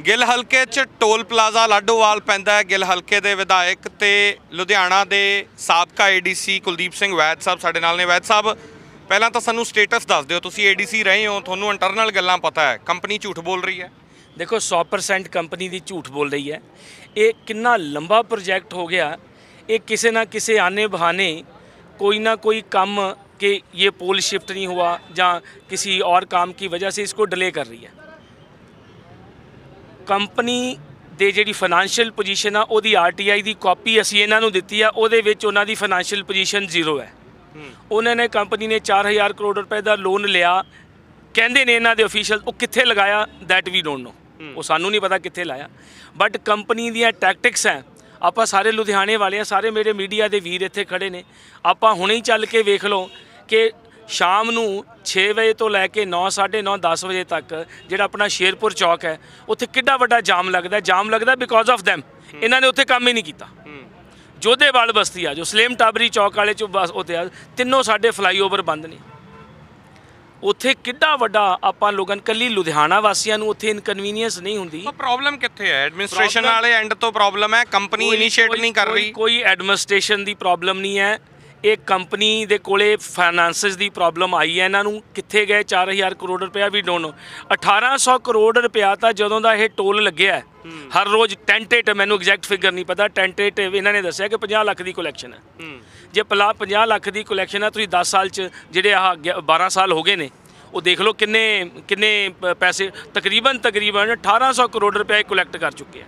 ਗਿੱਲ ਹਲਕੇ 'ਚ toll plaza Ladowal ਪੈਂਦਾ ਹੈ ਗਿੱਲ ਹਲਕੇ ਦੇ ਵਿਧਾਇਕ ਤੇ ਲੁਧਿਆਣਾ ਦੇ ਸਾਬਕਾ ਏਡੀਸੀ ਕੁਲਦੀਪ ਸਿੰਘ ਵੈਦ ਸਾਹਿਬ ਸਾਡੇ ਨਾਲ ਨੇ ਵੈਦ ਸਾਹਿਬ ਪਹਿਲਾਂ ਤਾਂ ਸਾਨੂੰ ਸਟੇਟਸ ਦੱਸ ਦਿਓ ਤੁਸੀਂ ਏਡੀਸੀ ਰਹੇ ਹੋ ਤੁਹਾਨੂੰ ਇੰਟਰਨਲ ਗੱਲਾਂ ਪਤਾ ਹੈ ਕੰਪਨੀ ਝੂਠ ਬੋਲ ਰਹੀ ਹੈ ਦੇਖੋ 100% ਕੰਪਨੀ ਦੀ ਝੂਠ ਬੋਲ ਰਹੀ ਹੈ ਇਹ ਕਿੰਨਾ ਲੰਬਾ ਪ੍ਰੋਜੈਕਟ ਹੋ ਗਿਆ ਇਹ ਕਿਸੇ ਨਾ ਕਿਸੇ ਆਨੇ ਬਹਾਨੇ कोई ना कोई काम कि ये पोल शिफ्ट नहीं हुआ या किसी और काम की वजह से इसको डिले कर रही है ਕੰਪਨੀ ਦੇ ਜਿਹੜੀ ਫਾਈਨੈਂਸ਼ੀਅਲ ਪੋਜੀਸ਼ਨ ਆ ਉਹਦੀ ਆਰਟੀਆਈ ਦੀ ਕਾਪੀ ਅਸੀਂ ਇਹਨਾਂ ਨੂੰ ਦਿੱਤੀ ਆ ਉਹਦੇ ਵਿੱਚ ਉਹਨਾਂ ਦੀ ਫਾਈਨੈਂਸ਼ੀਅਲ ਪੋਜੀਸ਼ਨ ਜ਼ੀਰੋ ਹੈ। ਉਹਨਾਂ ਨੇ ਕੰਪਨੀ ਨੇ 4000 ਕਰੋੜ ਰੁਪਏ ਦਾ ਲੋਨ ਲਿਆ। ਕਹਿੰਦੇ ਨੇ ਇਹਨਾਂ ਦੇ ਅਫੀਸ਼ੀਅਲ ਉਹ ਕਿੱਥੇ ਲਗਾਇਆ? ਦੈਟ ਵੀ ਡੋਨਟ ਨੋ ਉਹ ਸਾਨੂੰ ਨਹੀਂ ਪਤਾ ਕਿੱਥੇ ਲਾਇਆ। ਬਟ ਕੰਪਨੀ ਦੀਆਂ ਟੈਕਟਿਕਸ ਹੈ। ਆਪਾਂ ਸਾਰੇ ਲੁਧਿਆਣੇ ਵਾਲੇ ਆ ਸਾਰੇ ਮੇਰੇ ਮੀਡੀਆ ਦੇ ਵੀਰ ਇੱਥੇ ਖੜੇ ਨੇ। ਆਪਾਂ ਹੁਣੇ ਹੀ ਚੱਲ ਕੇ ਵੇਖ ਲਓ ਕਿ ਸ਼ਾਮ ਨੂੰ 6 ਵਜੇ ਤੋਂ ਲੈ ਕੇ 9 9:30 10 ਵਜੇ ਤੱਕ ਜਿਹੜਾ ਆਪਣਾ ਸ਼ੇਰਪੁਰ ਚੌਕ ਹੈ ਉੱਥੇ ਕਿੱਡਾ ਵੱਡਾ ਜਾਮ ਲੱਗਦਾ। ਜਾਮ ਲੱਗਦਾ ਬਿਕੋਜ਼ ਆਫ them ਇਹਨਾਂ ਨੇ ਉੱਥੇ ਕੰਮ ਹੀ ਨਹੀਂ ਕੀਤਾ। ਜੋਧੇਵਾਲ ਬਸਤੀ ਆ ਜੋ ਸਲੇਮ ਟਾਬਰੀ ਚੌਕ ਵਾਲੇ ਚ ਬਸ ਉੱਥੇ ਆ ਤਿੰਨੋਂ ਸਾਡੇ ਫਲਾਈਓਵਰ ਬੰਦ ਨੇ। ਉੱਥੇ ਕਿੱਡਾ ਵੱਡਾ ਆਪਾਂ ਲੋਕਾਂ ਕੱਲੀ ਲੁਧਿਆਣਾ ਵਾਸੀਆਂ ਨੂੰ ਉੱਥੇ ਇਨਕਨਵੀਨੀਅੰਸ ਨਹੀਂ ਹੁੰਦੀ। ਤਾਂ ਪ੍ਰੋਬਲਮ ਕਿੱਥੇ ਹੈ? ਐਡਮਿਨਿਸਟ੍ਰੇਸ਼ਨ ਵਾਲੇ ਐਂਡ ਤੋਂ ਪ੍ਰੋਬਲਮ ਹੈ ਕੰਪਨੀ ਇਨੀਸ਼ੀਏਟ ਨਹੀਂ ਕਰ ਰਹੀ। ਕੋਈ ਐਡਮਿਨਿਸਟ੍ਰੇਸ਼ਨ ਦੀ ਪ੍ਰੋਬਲਮ ਨਹੀਂ ਹੈ। ਇਹ ਕੰਪਨੀ ਦੇ ਕੋਲੇ ਫਾਈਨਾਂਸਸ ਦੀ ਪ੍ਰੋਬਲਮ ਆਈ ਹੈ ਇਹਨਾਂ ਨੂੰ ਕਿੱਥੇ ਗਏ? 4000 ਕਰੋੜ ਰੁਪਇਆ ਵੀ ਡੋਨੋ 1800 ਕਰੋੜ ਰੁਪਇਆ ਤਾਂ ਜਦੋਂ ਦਾ ਇਹ ਟੋਲ ਲੱਗਿਆ ਹੈ, ਹਰ ਰੋਜ਼ ਟੈਂਟੇਟ ਮੈਨੂੰ ਐਗਜ਼ੈਕਟ ਫਿਗਰ ਨਹੀਂ ਪਤਾ ਟੈਂਟੇਟਿਵ ਇਹਨਾਂ ਨੇ ਦੱਸਿਆ ਕਿ 50 ਲੱਖ ਦੀ ਕਲੈਕਸ਼ਨ ਹੈ। ਜੇ ਪਲਾ 50 ਲੱਖ ਦੀ ਕਲੈਕਸ਼ਨ ਹੈ ਤੁਸੀਂ 10 ਸਾਲ ਚ ਜਿਹੜੇ ਗਿਆ- 12 ਸਾਲ ਹੋ ਗਏ ਨੇ ਉਹ ਦੇਖ ਲਓ ਕਿੰਨੇ ਕਿੰਨੇ ਪੈਸੇ ਤਕਰੀਬਨ ਤਕਰੀਬਨ 1800 ਕਰੋੜ ਰੁਪਏ ਕਲੈਕਟ ਕਰ ਚੁੱਕੇ ਆ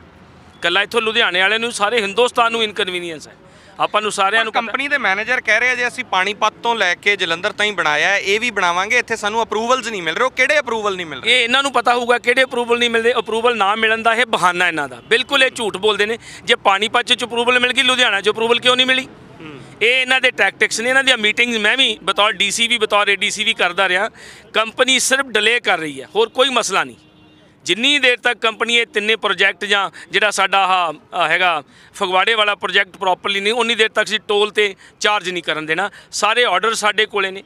ਕੱਲਾ ਇੱਥੋਂ ਲੁਧਿਆਣੇ ਵਾਲਿਆਂ ਨੂੰ ਸਾਰੇ ਹਿੰਦੁਸਤਾਨ ਨੂੰ ਇਨਕਨਵੀਨੀਅੰਸ ਹੈ। ਆਪਾਂ ਨੂੰ ਸਾਰਿਆਂ ਨੂੰ ਕੰਪਨੀ ਦੇ ਮੈਨੇਜਰ ਕਹਿ ਰਹੇ ਆ ਜੇ ਅਸੀਂ ਪਾਣੀਪਤ ਤੋਂ ਲੈ ਕੇ ਜਲੰਧਰ ਤਾਈਂ ਬਣਾਇਆ ਇਹ ਵੀ ਬਣਾਵਾਂਗੇ। ਇੱਥੇ ਸਾਨੂੰ ਅਪਰੂਵਲਸ ਨਹੀਂ ਮਿਲ ਰਹੇ। ਉਹ ਕਿਹੜੇ ਅਪਰੂਵਲ ਨਹੀਂ ਮਿਲ ਰਹੇ? ਇਹ ਇਹਨਾਂ ਨੂੰ ਪਤਾ ਹੋਊਗਾ ਕਿਹੜੇ ਅਪਰੂਵਲ ਨਹੀਂ ਮਿਲਦੇ। ਅਪਰੂਵਲ ਨਾ ਮਿਲਣ ਦਾ ਇਹ ਬਹਾਨਾ ਇਹਨਾਂ ਦਾ। ਬਿਲਕੁਲ ਇਹ ਝੂਠ ਬੋਲਦੇ ਨੇ। ਜੇ ਪਾਣੀਪਤ ਚ ਅਪਰੂਵਲ ਮਿਲ ਗਈ ਲੁਧਿਆਣਾ ਚ ਅਪਰੂਵਲ ਕਿਉਂ ਨਹੀਂ ਮਿਲੀ? ਇਹ ਇਹਨਾਂ ਦੇ ਟੈਕਟਿਕਸ ਨੇ ਇਹਨਾਂ ਦੀਆਂ ਮੀਟਿੰਗਸ ਮੈਂ ਵੀ ਬਤੌਰ ਡੀਸੀ ਵੀ ਬਤੌਰ ਏਡੀਸੀ ਵੀ ਕਰਦਾ ਰਿਹਾ। ਕੰਪਨੀ ਸਿਰਫ ਡਿਲੇ ਕਰ ਰਹੀ ਹੈ। ਹੋਰ ਕੋਈ ਮਸਲਾ ਨਹੀਂ। ਜਿੰਨੀ ਦੇਰ ਤੱਕ ਕੰਪਨੀ ਇਹ ਤਿੰਨੇ ਪ੍ਰੋਜੈਕਟ ਜਾਂ ਜਿਹੜਾ ਸਾਡਾ ਆਹ ਹੈਗਾ ਫਗਵਾੜੇ ਵਾਲਾ ਪ੍ਰੋਜੈਕਟ ਪ੍ਰੋਪਰਲੀ ਨਹੀਂ, ਉਨੀ ਦੇਰ ਤੱਕ ਅਸੀਂ ਟੋਲ ਤੇ ਚਾਰਜ ਨਹੀਂ ਕਰਨ ਦੇਣਾ। ਸਾਰੇ ਆਰਡਰ ਸਾਡੇ ਕੋਲੇ ਨੇ।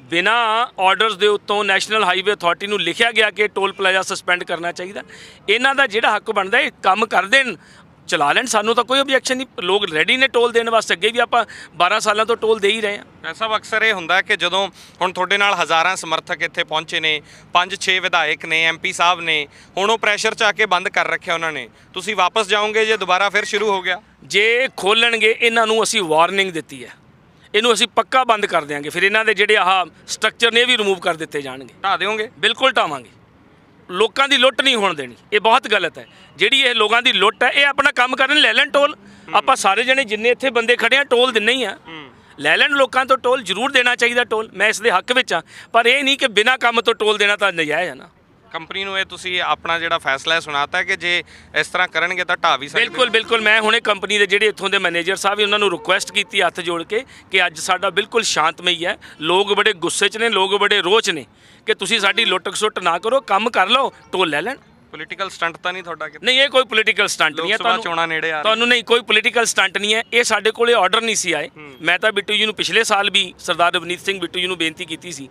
ਬਿਨਾ ਆਰਡਰਸ ਦੇ ਉੱਤੋਂ ਨੈਸ਼ਨਲ ਹਾਈਵੇ ਅਥਾਰਟੀ ਨੂੰ ਲਿਖਿਆ ਗਿਆ ਕਿ ਟੋਲ ਪਲਾਜ਼ਾ ਸਸਪੈਂਡ ਕਰਨਾ ਚਾਹੀਦਾ। ਇਹਨਾਂ ਦਾ ਜਿਹੜਾ ਹੱਕ ਬਣਦਾ, ਇਹ ਕੰਮ ਕਰ ਦੇਣ। ਚਲਾ ਲੈਣ। ਸਾਨੂੰ ਤਾਂ ਕੋਈ ਆਬਜੈਕਸ਼ਨ ਨਹੀਂ। ਲੋਕ ਰੈਡੀ ਨੇ ਟੋਲ ਦੇਣ ਵਾਸਤੇ। ਅੱਗੇ ਵੀ ਆਪਾਂ 12 ਸਾਲਾਂ ਤੋਂ ਟੋਲ ਦੇ ਹੀ ਰਹੇ ਹਾਂ। ਐਸਾ ਅਕਸਰ ਇਹ ਹੁੰਦਾ ਕਿ ਜਦੋਂ ਹੁਣ ਤੁਹਾਡੇ ਨਾਲ ਹਜ਼ਾਰਾਂ ਸਮਰਥਕ ਇੱਥੇ ਪਹੁੰਚੇ ਨੇ 5-6 ਵਿਧਾਇਕ ਨੇ ਐਮਪੀ ਸਾਹਿਬ ਨੇ ਹੁਣ ਉਹ ਪ੍ਰੈਸ਼ਰ ਚ ਆ ਕੇ ਬੰਦ ਕਰ ਰੱਖਿਆ ਉਹਨਾਂ ਨੇ। ਤੁਸੀਂ ਵਾਪਸ ਜਾਓਗੇ ਜੇ ਦੁਬਾਰਾ ਫਿਰ ਸ਼ੁਰੂ ਹੋ ਗਿਆ? ਜੇ ਖੋਲਣਗੇ ਇਹਨਾਂ ਨੂੰ ਅਸੀਂ ਵਾਰਨਿੰਗ ਦਿੱਤੀ ਹੈ। ਇਹਨੂੰ ਅਸੀਂ ਪੱਕਾ ਬੰਦ ਕਰ ਦਿਆਂਗੇ। ਫਿਰ ਇਹਨਾਂ ਦੇ ਜਿਹੜੇ ਆਹ ਸਟਰਕਚਰ ਨੇ ਇਹ ਵੀ ਰਿਮੂਵ ਕਰ ਦਿੱਤੇ ਜਾਣਗੇ। ਢਾ ਦਿਓਗੇ? ਬਿਲਕੁਲ ਢਾਵਾਂਗੇ। ਲੋਕਾਂ ਦੀ ਲੁੱਟ ਨਹੀਂ ਹੋਣ ਦੇਣੀ। ਇਹ ਬਹੁਤ ਗਲਤ ਹੈ। ਜਿਹੜੀ ਇਹ ਲੋਕਾਂ ਦੀ ਲੁੱਟ ਹੈ ਇਹ ਆਪਣਾ ਕੰਮ ਕਰਨ ਲੈ ਲੈਣ ਟੋਲ। ਆਪਾਂ ਸਾਰੇ ਜਣੇ ਜਿੰਨੇ ਇੱਥੇ ਬੰਦੇ ਖੜੇ ਆ ਟੋਲ ਦਿੰਨੇ ਹੀ ਆ। ਲੈ ਲੈਣ ਲੋਕਾਂ ਤੋਂ ਟੋਲ ਜ਼ਰੂਰ ਦੇਣਾ ਚਾਹੀਦਾ ਟੋਲ। ਮੈਂ ਇਸ ਦੇ ਹੱਕ ਵਿੱਚ ਆ ਪਰ ਇਹ ਨਹੀਂ ਕਿ ਬਿਨਾਂ ਕੰਮ ਤੋਂ ਟੋਲ ਦੇਣਾ ਤਾਂ ਨਜਾਇਜ਼ ਹੈ ਨਾ। ਕੰਪਨੀ ਨੂੰ ਇਹ ਤੁਸੀਂ ਆਪਣਾ ਜਿਹੜਾ ਫੈਸਲਾ ਹੈ ਸੁਣਾਤਾ ਕਿ ਜੇ ਇਸ ਤਰ੍ਹਾਂ ਕਰਨਗੇ ਤਾਂ ਢਾ ਵੀ ਸਕਦੇ ਬਿਲਕੁਲ ਬਿਲਕੁਲ। ਮੈਂ ਹੁਣੇ ਕੰਪਨੀ ਦੇ ਜਿਹੜੇ ਇੱਥੋਂ ਦੇ ਮੈਨੇਜਰ ਸਾਹਿਬ ਉਹਨਾਂ ਨੂੰ ਰਿਕੁਐਸਟ ਕੀਤੀ ਹੱਥ ਜੋੜ ਕੇ ਕਿ ਅੱਜ ਸਾਡਾ ਬਿਲਕੁਲ ਸ਼ਾਂਤਮਈ ਹੈ। ਲੋਕ ਬੜੇ ਗੁੱਸੇ 'ਚ ਨੇ, ਲੋਕ ਬੜੇ ਰੋਹ ਨੇ ਕਿ ਤੁਸੀਂ ਸਾਡੀ ਲੁੱਟ ਖਸੁੱਟ ਨਾ ਕਰੋ, ਕੰਮ ਕਰ ਲਓ ਟੋਲ ਲੈ ਲੈਣ। ਪੋਲੀਟੀਕਲ ਸਟੰਟ ਤਾਂ ਨਹੀਂ ਤੁਹਾਡਾ ਕਿਤੇ? ਨਹੀਂ ਇਹ ਕੋਈ ਪੋਲੀਟੀਕਲ ਸਟੰਟ ਨਹੀਂ ਹੈ। ਸਭਾ ਚੋਣਾਂ ਨੇੜੇ ਆ। ਤੁਹਾਨੂੰ ਨਹੀਂ ਕੋਈ ਪੋਲੀਟੀਕਲ ਸਟੰਟ ਨਹੀਂ ਹੈ। ਇਹ ਸਾਡੇ ਕੋਲੇ ਆਰਡਰ ਨਹੀਂ ਸੀ ਆਏ। ਮੈਂ ਤਾਂ ਬਿੱਟੂ ਜੀ ਨੂੰ ਪਿਛਲੇ ਸਾਲ ਵੀ ਸਰਦਾਰ ਰਵਨੀਤ ਸਿੰਘ ਬਿੱਟੂ ਜੀ ਨੂੰ ਬੇਨਤੀ ਕੀਤੀ ਸੀ।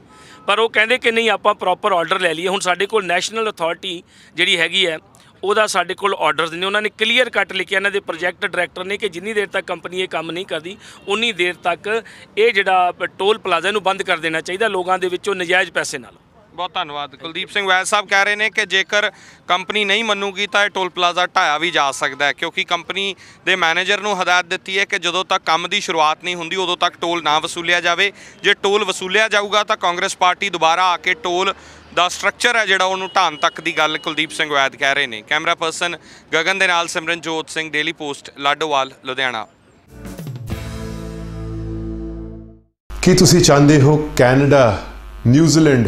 ਪਰ ਉਹ ਕਹਿੰਦੇ ਕਿ ਨਹੀਂ ਆਪਾਂ ਪ੍ਰੋਪਰ ਆਰਡਰ ਲੈ ਲਈਏ। ਹੁਣ ਸਾਡੇ ਕੋਲ ਨੈਸ਼ਨਲ ਅਥਾਰਟੀ ਜਿਹੜੀ ਹੈਗੀ ਹੈ ਉਹਦਾ ਸਾਡੇ ਕੋਲ ਆਰਡਰਸ ਨੇ। ਉਹਨਾਂ ਨੇ ਕਲੀਅਰ ਕੱਟ ਲਿਖਿਆ। ਇਹਨਾਂ ਦੇ ਪ੍ਰੋਜੈਕਟ ਡਾਇਰੈਕਟਰ ਨੇ ਕਿ ਜਿੰਨੀ ਦੇਰ ਤੱਕ ਕੰਪਨੀ ਇਹ ਕੰਮ ਨਹੀਂ ਕਰਦੀ ਉਨੀ ਦੇਰ ਤੱਕ ਇਹ ਜਿਹੜਾ ਟੋਲ ਪਲਾਜ਼ਾ ਨੂੰ ਬੰਦ ਕਰ ਦੇਣਾ ਚਾਹੀਦਾ। ਲੋਕਾਂ ਦੇ ਵਿੱਚੋਂ ਨਜਾਇਜ਼ ਪੈਸੇ ਨਾਲ। ਬਹੁਤ ਧੰਨਵਾਦ। ਕੁਲਦੀਪ ਸਿੰਘ ਵੈਦ ਸਾਹਿਬ ਕਹਿ ਰਹੇ ਨੇ ਕਿ ਜੇਕਰ ਕੰਪਨੀ ਨਹੀਂ ਮੰਨੂਗੀ ਤਾਂ ਇਹ ਟੋਲ ਪਲਾਜ਼ਾ ਢਾਇਆ ਵੀ ਜਾ ਸਕਦਾ ਹੈ, ਕਿਉਂਕਿ ਕੰਪਨੀ ਦੇ ਮੈਨੇਜਰ ਨੂੰ ਹਦਾਇਤ ਦਿੱਤੀ ਹੈ ਕਿ ਜਦੋਂ ਤੱਕ ਕੰਮ ਦੀ ਸ਼ੁਰੂਆਤ ਨਹੀਂ ਹੁੰਦੀ, ਉਦੋਂ ਤੱਕ ਟੋਲ ਨਾ ਵਸੂਲਿਆ ਜਾਵੇ। ਜੇ ਟੋਲ ਵਸੂਲਿਆ ਜਾਊਗਾ ਤਾਂ ਕਾਂਗਰਸ ਪਾਰਟੀ ਦੁਬਾਰਾ ਆ ਕੇ ਟੋਲ ਦਾ ਸਟਰਕਚਰ ਹੈ ਜਿਹੜਾ ਉਹਨੂੰ ਢਾਣ ਤੱਕ ਦੀ ਗੱਲ ਕੁਲਦੀਪ ਸਿੰਘ ਵੈਦ ਕਹਿ ਰਹੇ ਨੇ। ਕੈਮਰਾ ਪਰਸਨ ਗਗਨ ਦੇ ਨਾਲ ਸਿਮਰਨਜੋਤ ਸਿੰਘ, ਡੇਲੀ ਪੋਸਟ, ਲਾਡੋਵਾਲ, ਲੁਧਿਆਣਾ। ਕੀ ਤੁਸੀਂ ਚਾਹੁੰਦੇ ਹੋ ਕੈਨੇਡਾ, ਨਿਊਜ਼ੀਲੈਂਡ